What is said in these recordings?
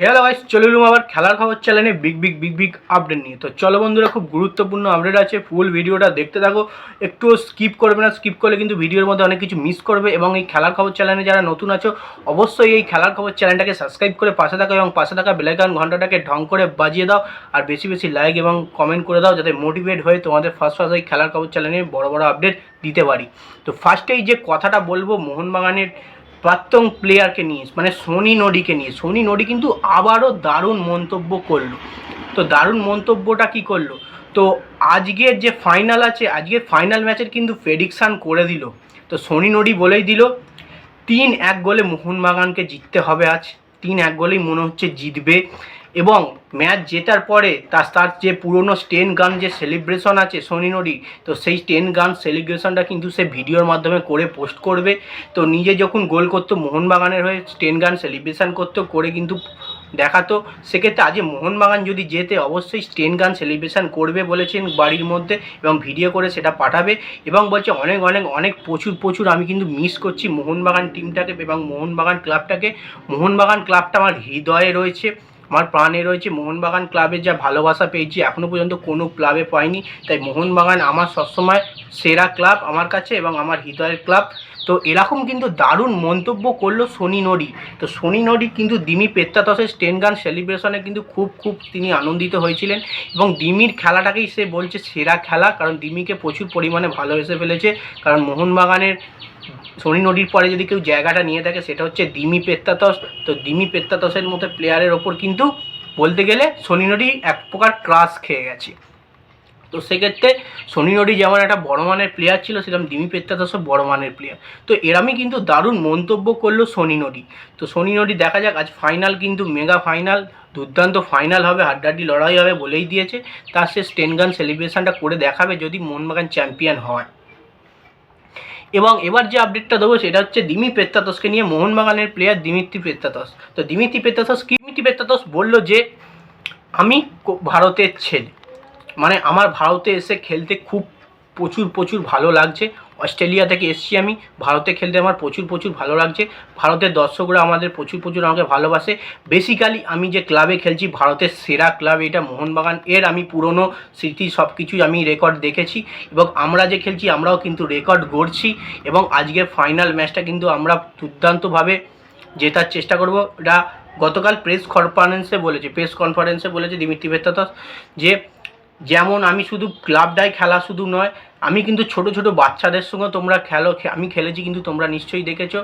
Hello guys চলে এলুম আবার খেলার খবর চ্যানেলে big big big big update নিয়ে। তো চলো বন্ধুরা, খুব গুরুত্বপূর্ণ আপডেট আছে ফুল ভিডিওটা দেখতে থাকো। একটু স্কিপ করবে না স্কিপ করলে কিন্তু ভিডিওর মধ্যে অনেক কিছু মিস করবে। এবং এই খেলার খবর চ্যানেলে যারা নতুন আছো, অবশ্যই এই খেলার খবর চ্যানেলটাকে সাবস্ক্রাইব করে পাশে থাকো এবং পাশে থাকা বেলাইকান ঘন্টাটাকে ঢং করে বাজিয়ে দাও। আর বেশি বেশি লাইক এবং কমেন্ট করে দাও, যাতে মোটিভেট হয়ে তোমাদের ফার্স্ট ফার্স্ট এই খেলার খবর চ্যানেলে বড় বড় আপডেট দিতে পারি। তো ফার্স্টেই যে কথাটা বলব, মোহনবাগানের প্রাক্তন প্লেয়ারকে নিয়ে মানে সোনি নডিকে নিয়ে। সোনি নডি কিন্তু আবারও দারুণ মন্তব্য করল। তো দারুণ মন্তব্যটা কি করল? তো আজকের যে ফাইনাল আছে, আজকের ফাইনাল ম্যাচের কিন্তু প্রেডিকশান করে দিল। তো সোনি নোডি বলেই দিল, তিন এক গোলে মোহনবাগানকে জিততে হবে আজ। তিন এক গোলেই মনে হচ্ছে জিতবে। এবং ম্যাচ জেতার পরে তার তার যে পুরনো স্টেন গান যে সেলিব্রেশন আছে সোনি নডি তো সেই স্টেন গান সেলিব্রেশনটা কিন্তু সে ভিডিওর মাধ্যমে করে পোস্ট করবে। তো নিজে যখন গোল করতো, মোহনবাগানের হয়ে স্টেন গান সেলিব্রেশন করতো, করে কিন্তু দেখাতো। সেক্ষেত্রে আজকে মোহনবাগান যদি যেতে অবশ্যই স্টেন গান সেলিব্রেশন করবে বলেছেন বাড়ির মধ্যে এবং ভিডিও করে সেটা পাঠাবে এবং বলছে অনেক অনেক অনেক, প্রচুর প্রচুর আমি কিন্তু মিস করছি মোহনবাগান টিমটাকে এবং মোহনবাগান ক্লাবটাকে মোহনবাগান ক্লাবটা আমার হৃদয়ে রয়েছে। আমার প্রাণে রয়েছে মোহনবাগান ক্লাবের যা ভালোবাসা পেয়েছি এখনও পর্যন্ত কোনো ক্লাবে পাইনি। তাই মোহনবাগান আমার সবসময় সেরা ক্লাব আমার কাছে এবং আমার হৃদয়ের ক্লাব তো এরকম কিন্তু দারুণ মন্তব্য করল সোনি নডি তো সোনি নডি কিন্তু দিমি পেত্তাতসের স্টেন গান সেলিব্রেশনে কিন্তু খুব খুব তিনি আনন্দিত হয়েছিলেন। এবং দিমির খেলাটাকেই সে বলছে সেরা খেলা, কারণ দিমিকে প্রচুর পরিমাণে ভালোবেসে ফেলেছে। কারণ মোহনবাগানের সোনি নদীর পরে যদি কেউ জায়গাটা নিয়ে থাকে, সেটা হচ্ছে দিমি পেত্তাতস তো দিমি পেত্তাতসের মতো প্লেয়ারের ওপর কিন্তু বলতে গেলে সোনি নদী এক প্রকার ক্রাশ খেয়ে গেছে। তো সেক্ষেত্রে সোনি নদী যেমন একটা বড় মানের প্লেয়ার ছিল, সেরকম দিমি পেত্তাতসও বড় মানের প্লেয়ার তো এরামই কিন্তু দারুণ মন্তব্য করল সোনি নদী। তো সোনি নদী দেখা যাক, আজ ফাইনাল কিন্তু মেগা ফাইনাল দুর্দান্ত ফাইনাল হবে, হাড্ডাহাড্ডি লড়াই হবে বলেই দিয়েছে। তার সে স্টেনগান সেলিব্রেশনটা করে দেখাবে যদি মোহনবাগান চ্যাম্পিয়ন হয়। এবং এবার যে আপডেটটা দেবো সেটা হচ্ছে দিমি পেত্তাতসকে নিয়ে মোহনবাগানের প্লেয়ার দিমিত্রি পেত্তাতস তো দিমিত্রি পেত্তাতস কি? দিমিত্রি পেত্তাতস বলল যে, আমি ভারতের ছেলে। মানে আমার ভারতে এসে খেলতে খুব প্রচুর প্রচুর ভালো লাগছে। অস্ট্রেলিয়া থেকে এসছি আমি। ভারতে খেলতে আমার প্রচুর প্রচুর ভালো লাগছে। ভারতের দর্শকরা আমাদের প্রচুর প্রচুর আমাকে ভালোবাসে। বেসিক্যালি আমি যে ক্লাবে খেলছি, ভারতের সেরা ক্লাব এটা মোহনবাগান। এর আমি পুরনো স্মৃতি সব কিছুই আমি রেকর্ড দেখেছি। এবং আমরা যে খেলছি, আমরাও কিন্তু রেকর্ড গড়ছি। এবং আজকের ফাইনাল ম্যাচটা কিন্তু আমরা দুর্দান্তভাবে জেতার চেষ্টা করব। এটা গতকাল প্রেস কনফারেন্সে বলেছে প্রেস কনফারেন্সে বলেছে দিমিত্রি ভেত্তাতস যে যেমন আমি শুধু ক্লাবটাই খেলা শুধু নয়, আমি কিন্তু ছোট ছোট বাচ্চাদের সঙ্গে তোমরা খেলো আমি খেলেছি কিন্তু তোমরা নিশ্চয়ই দেখেছ।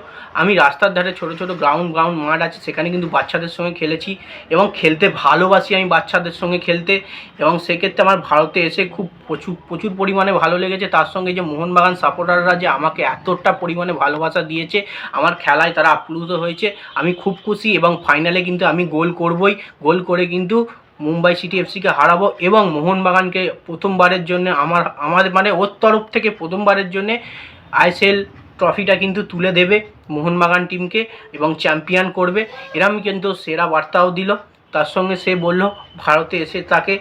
আমি রাস্তার ধারে ছোট ছোট গ্রাউন্ড গ্রাউন্ড মাঠ আছে, সেখানে কিন্তু বাচ্চাদের সঙ্গে খেলেছি এবং খেলতে ভালোবাসি আমি বাচ্চাদের সঙ্গে খেলতে এবং সেক্ষেত্রে আমার ভারতে এসে খুব প্রচুর প্রচুর পরিমাণে ভালো লেগেছে। তার সঙ্গে যে মোহনবাগান সাপোর্টাররা যে আমাকে এতটা পরিমাণে ভালোবাসা দিয়েছে, আমার খেলায় তারা আপ্লুত হয়েছে। আমি খুব খুশি এবং ফাইনালে কিন্তু আমি গোল করবই। গোল করে কিন্তু মুম্বাই সিটি এফসিকে হারাবো এবং মোহনবাগানকে প্রথমবারের জন্য আমার আমাদের মানে ওর তরফ থেকে প্রথমবারের জন্য আইসিএল ট্রফিটা কিন্তু তুলে দেবে মোহনবাগান টিমকে এবং চ্যাম্পিয়ন করবে। এরম কিন্তু সেরা বার্তাও দিল। তার সঙ্গে সে বলল, ভারতে এসে তাকে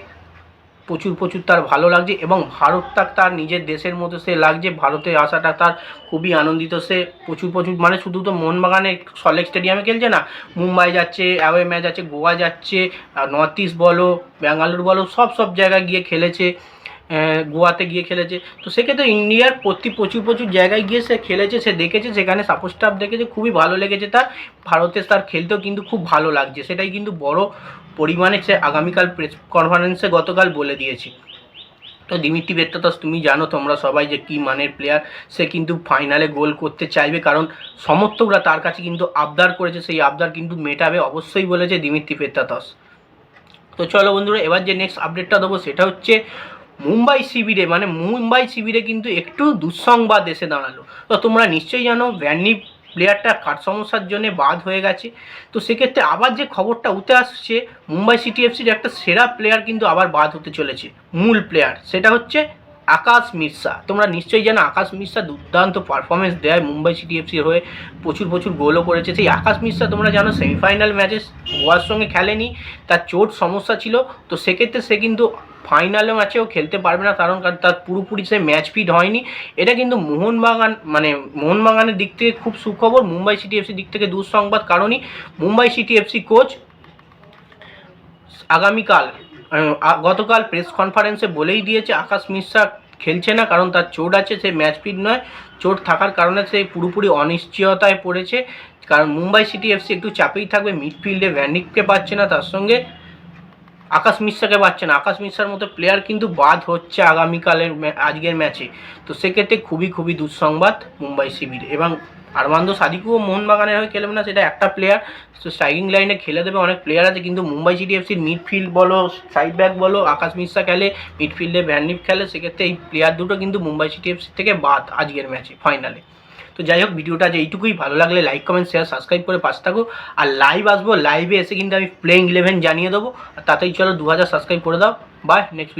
প্রচুর প্রচুর তার ভালো লাগছে এবং ভারতটা তার নিজের দেশের মতো সে লাগছে। ভারতে আসাটা তার খুবই আনন্দিত। সে প্রচুর প্রচুর মানে শুধু তো মোহনবাগানে সলেক স্টেডিয়ামে খেলছে না, মুম্বাই যাচ্ছে অ্যাওয়ে ম্যাচ আছে, গোয়া যাচ্ছে নর্থ ইস্ট বলো, ব্যাঙ্গালোর বলো, সব সব জায়গায় গিয়ে খেলেছে। গোয়াতে গিয়ে খেলেছে। তো সেক্ষেত্রে ইন্ডিয়ার প্রতি প্রচুর প্রচুর জায়গায় গিয়ে সে খেলেছে, সে দেখেছে, সেখানে সাপোর্ট স্টাফ দেখেছে, খুবই ভালো লেগেছে তার। ভারতে তার খেলতেও কিন্তু খুব ভালো লাগছে। সেটাই কিন্তু বড় পরিমাণে সে আগামীকাল প্রেস কনফারেন্সে গতকাল বলে দিয়েছে। তো দিমিত্রি বেত্তাতস, তুমি জানো তোমরা সবাই যে কী মানের প্লেয়ার সে কিন্তু ফাইনালে গোল করতে চাইবে। কারণ সমর্থকরা তার কাছে কিন্তু আবদার করেছে, সেই আবদার কিন্তু মেটাবে অবশ্যই বলেছে দিমিত্রি পেত্তাতস তো চলো বন্ধুরা, এবার যে নেক্সট আপডেটটা দেবো, সেটা হচ্ছে মুম্বাই শিবিরে মানে মুম্বাই শিবিরে কিন্তু একটু দুঃসংবাদ এসে দাঁড়াল। তো তোমরা নিশ্চয়ই জানো ভ্যানি প্লেয়ারটা কাঠ সমস্যার জন্য বাদ হয়ে গেছে। তো সেক্ষেত্রে আবার যে খবরটা উঠে আসছে, মুম্বাই সিটি এফসির একটা সেরা প্লেয়ার কিন্তু আবার বাদ হতে চলেছে, মূল প্লেয়ার। সেটা হচ্ছে আকাশ মির্সা। তোমরা নিশ্চয়ই জানো, আকাশ মির্সা দুর্দান্ত পারফরমেন্স দেয় মুম্বাই সিটি এফসির হয়ে। প্রচুর প্রচুর গোলও করেছে। সেই আকাশ মিশ্রা তোমরা জানো সেমিফাইনাল ম্যাচে গোয়ার সঙ্গে খেলেনি। তার চোট সমস্যা ছিল। তো সেক্ষেত্রে সে কিন্তু ফাইনালে ম্যাচেও খেলতে পারবে না, কারণ তার পুরোপুরি সে ম্যাচ ফিট হয়নি। এটা কিন্তু মোহনবাগান মানে মোহনবাগানের দিক থেকে খুব সুখবর, মুম্বাই সিটি এফসির দিক থেকে দুঃসংবাদ, কারণই মুম্বাই সিটি এফসি কোচ আগামীকাল গতকাল প্রেস কনফারেন্সে বলেই দিয়েছে, আকাশ মিশ্রা খেলছে না, কারণ তার চোট আছে, সে ম্যাচ ফিট নয়। চোট থাকার কারণে সে পুরোপুরি অনিশ্চয়তায় পড়েছে। কারণ মুম্বাই সিটি এফসি একটু চাপেই থাকবে মিডফিল্ডে ভ্যানিককে পাচ্ছে না, তার সঙ্গে আকাশ মিশ্রাকে পাচ্ছে না। আকাশ মিশ্রার মতো প্লেয়ার কিন্তু বাদ হচ্ছে আগামীকালের আজকের ম্যাচে তো সেক্ষেত্রে খুবই খুবই দুঃসংবাদ মুম্বাই শিবির। এবং আরমান্দ সাদিকুও মোহনবাগানের হয়ে খেলবে না, সেটা একটা প্লেয়ার তো স্ট্রাইকিং লাইনে খেলে দেবে অনেক প্লেয়ার আছে, কিন্তু মুম্বাই সিটি এফসির মিডফিল্ড বলো সাইড ব্যাক বলো, আকাশ মিশ্রা খেলে মিডফিল্ডে ভ্যাননিপ খেলে, সেক্ষেত্রে এই প্লেয়ার দুটো কিন্তু মুম্বাই সিটি এফসি থেকে বাদ আজকের ম্যাচে ফাইনালে তো যাই হোক, ভিডিওটা যে এইটুকুই। ভালো লাগলে লাইক কমেন্ট শেয়ার সাবস্ক্রাইব করে পাশে থাকো। আর লাইভ আসব লাইভে এসে কিন্তু আমি প্লেইং ইলেভেন জানিয়ে দেবো। আর তাতেই চলো দু হাজার সাবস্ক্রাইব করে দাও। By next